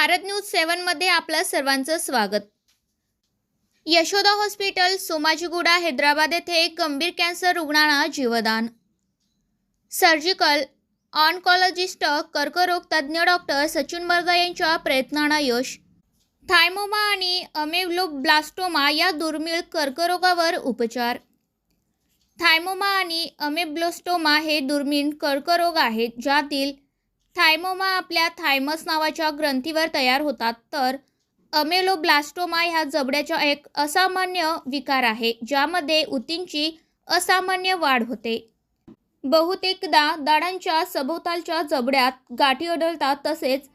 Bharat news सेवनमध्ये आपलं सर्वांचं स्वागत. यशोदा हॉस्पिटल सोमाजीगुडा हैदराबाद येथे गंभीर कॅन्सर रुग्णांना जीवदान. सर्जिकल ऑन्कॉलॉजिस्ट कर्करोग तज्ज्ञ डॉक्टर सचिन मर्दा यांच्या प्रयत्नांना यश. थायमोमा आणि अमेब्लोब्लास्टोमा या दुर्मिळ कर्करोगावर उपचार. थायमोमा आणि अमेब्लोस्टोमा हे दुर्मिळ कर्करोग आहेत ज्यातील थायमोमा आपल्या थायमस नावाच्या ग्रंथीवर तयार होतात तर अमेलोब्लास्टोमा ह्या जबड्याचा एक असामान्य विकार आहे ज्यामध्ये ऊतींची असामान्य वाढ होते. बहुतेकदा दाडांच्या सभोवतालच्या जबड्यात गाठी आढळतात तसेच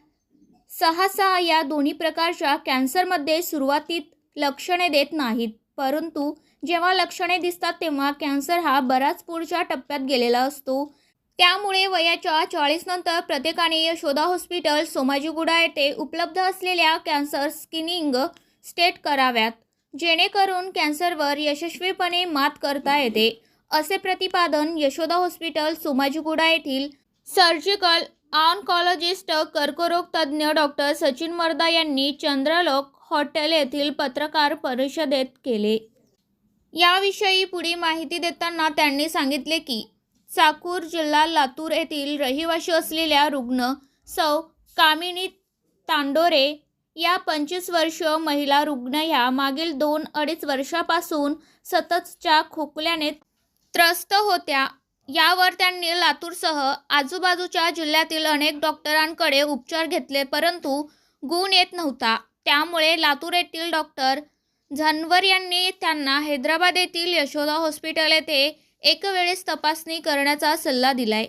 सहासा या दोन्ही प्रकारच्या कॅन्सरमध्ये सुरुवातीत लक्षणे देत नाहीत परंतु जेव्हा लक्षणे दिसतात तेव्हा कॅन्सर हा बराच पुढच्या टप्प्यात गेलेला असतो. त्यामुळे वयाच्या चाळीस नंतर प्रत्येकाने यशोदा हॉस्पिटल सोमाजीगुडा येथे उपलब्ध असलेल्या कॅन्सर स्किनिंग स्टेट कराव्यात जेणेकरून कॅन्सरवर यशस्वीपणे मात करता येते असे प्रतिपादन यशोदा हॉस्पिटल सोमाजीगुडा येथील सर्जिकल ऑन्कॉलॉजिस्ट कर्करोग तज्ज्ञ डॉक्टर सचिन मर्दा यांनी चंद्रलोक हॉटेल येथील पत्रकार परिषदेत केले. याविषयी पुढील माहिती देताना त्यांनी सांगितले की चाकूर जिल्हा लातूर येथील रहिवाशी असलेल्या रुग्ण सौ कामिनी तांडोरे या पंचवीस वर्ष महिला रुग्ण ह्या मागील दोन अडीच वर्षापासून सततच्या खोकल्याने त्रस्त होत्या. यावर त्यांनी लातूरसह आजूबाजूच्या जिल्ह्यातील अनेक डॉक्टरांकडे उपचार घेतले परंतु गुण येत नव्हता. त्यामुळे लातूर येथील डॉक्टर झनवर यांनी त्यांना हैदराबाद येथील यशोदा हॉस्पिटल येथे एकवेळेस तपासणी करण्याचा सल्ला दिलाय.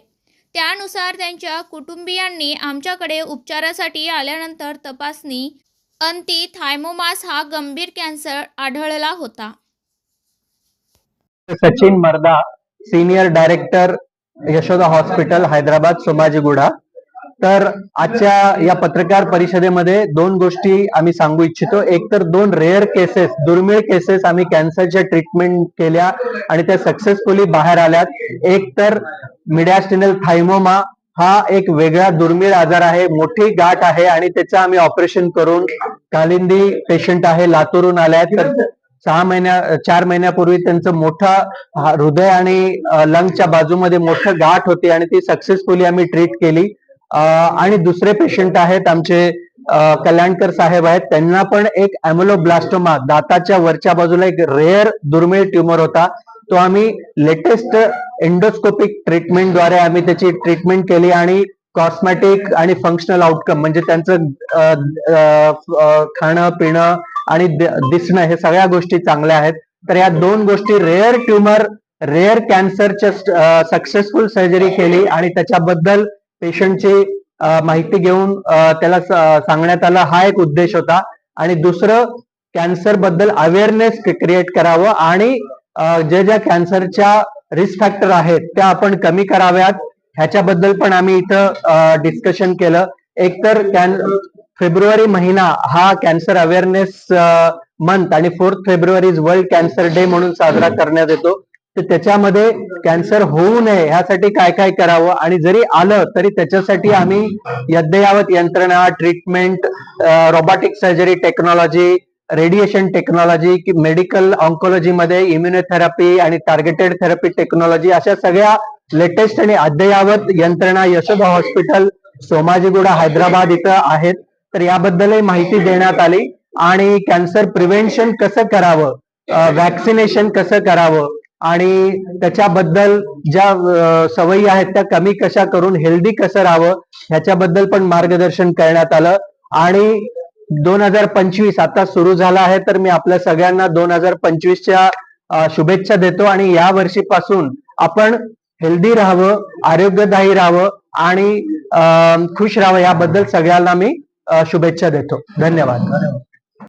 त्यानुसार त्यांच्या कुटुंबियांनी आमच्याकडे उपचारासाठी आल्यानंतर तपासणी अंती थायमोमास हा गंभीर कॅन्सर आढळला होता. Sachin Marda senior director Yashoda hospital Hyderabad Somajiguda तर आजच्या या पत्रकार परिषदेमध्ये दोन गोष्टी आम्ही सांगू इच्छितो. एक तर दोन रेअर केसेस दुर्मिळ केसेस आम्ही कॅन्सरच्या ट्रीटमेंट केल्या आणि त्या सक्सेसफुली बाहेर आल्यात. एक तर मिडॅस्टिनल थायमोमा हा एक वेगळा दुर्मिळ आजार आहे मोठी गाठ आहे आणि त्याचं आम्ही ऑपरेशन करून कालिंदी पेशंट आहे लातूरून आल्या तर सहा महिन्या चार महिन्यापूर्वी त्यांचं मोठा हृदय आणि लंगच्या बाजूमध्ये मोठं गाठ होती आणि ती सक्सेसफुली आम्ही ट्रीट केली. आणि दुसरे पेशंट आहेत आमचे कल्याणकर साहेब आहेत. त्यांना पण एक अॅम्युलोब्लास्टोमा दाताच्या वरच्या बाजूला एक रेअर दुर्मिळ ट्युमर होता. तो आम्ही लेटेस्ट एंडोस्कोपिक ट्रीटमेंटद्वारे आम्ही त्याची ट्रीटमेंट केली आणि कॉस्मॅटिक आणि फंक्शनल आउटकम म्हणजे त्यांचं खाणं पिणं आणि दिसणं हे सगळ्या गोष्टी चांगल्या आहेत. तर या दोन गोष्टी रेअर ट्युमर रेअर कॅन्सरच्या सक्सेसफुल सर्जरी केली आणि त्याच्याबद्दल पेशंटची माहिती घेऊन त्याला सांगण्यात आला हा एक उद्देश होता. आणि दुसरं कॅन्सरबद्दल अवेअरनेस क्रिएट करावं आणि ज्या जे ज्या कॅन्सरच्या रिस्क फॅक्टर आहेत त्या आपण कमी कराव्यात. ह्याच्याबद्दल पण आम्ही इथं डिस्कशन केलं. एकतर कॅन फेब्रुवारी महिना हा कॅन्सर अवेअरनेस मंथ आणि fourth February is world cancer day म्हणून साजरा करण्यात येतो. तर त्याच्यामध्ये कॅन्सर होऊ नये ह्यासाठी काय काय करावं? आणि जरी आलं तरी त्याच्यासाठी आम्ही अद्ययावत यंत्रणा treatment robotic surgery technology radiation technology की मेडिकल ऑन्कॉलॉजीमध्ये इम्युनोथेरपी आणि टार्गेटेड थेरपी टेक्नॉलॉजी अशा सगळ्या लेटेस्ट आणि अद्ययावत यंत्रणा यशोदा हॉस्पिटल सोमाजीगुडा हैदराबाद इथं आहेत. तर याबद्दलही माहिती देण्यात आली. आणि कॅन्सर प्रिव्हेन्शन कसं करावं? वॅक्सिनेशन कसं करावं? आणि त्याच्याबद्दल ज्या सवयी आहेत त्या कमी कशा करून हेल्दी कसं राहावं ह्याच्याबद्दल पण मार्गदर्शन करण्यात आलं. आणि दोन हजार पंचवीस आता सुरू झाला आहे तर मी आपल्या सगळ्यांना दोन हजार पंचवीसच्या शुभेच्छा देतो आणि या वर्षीपासून आपण हेल्दी राहावं आरोग्यदायी राहावं आणि खुश राहावं याबद्दल सगळ्यांना मी शुभेच्छा देतो. धन्यवाद.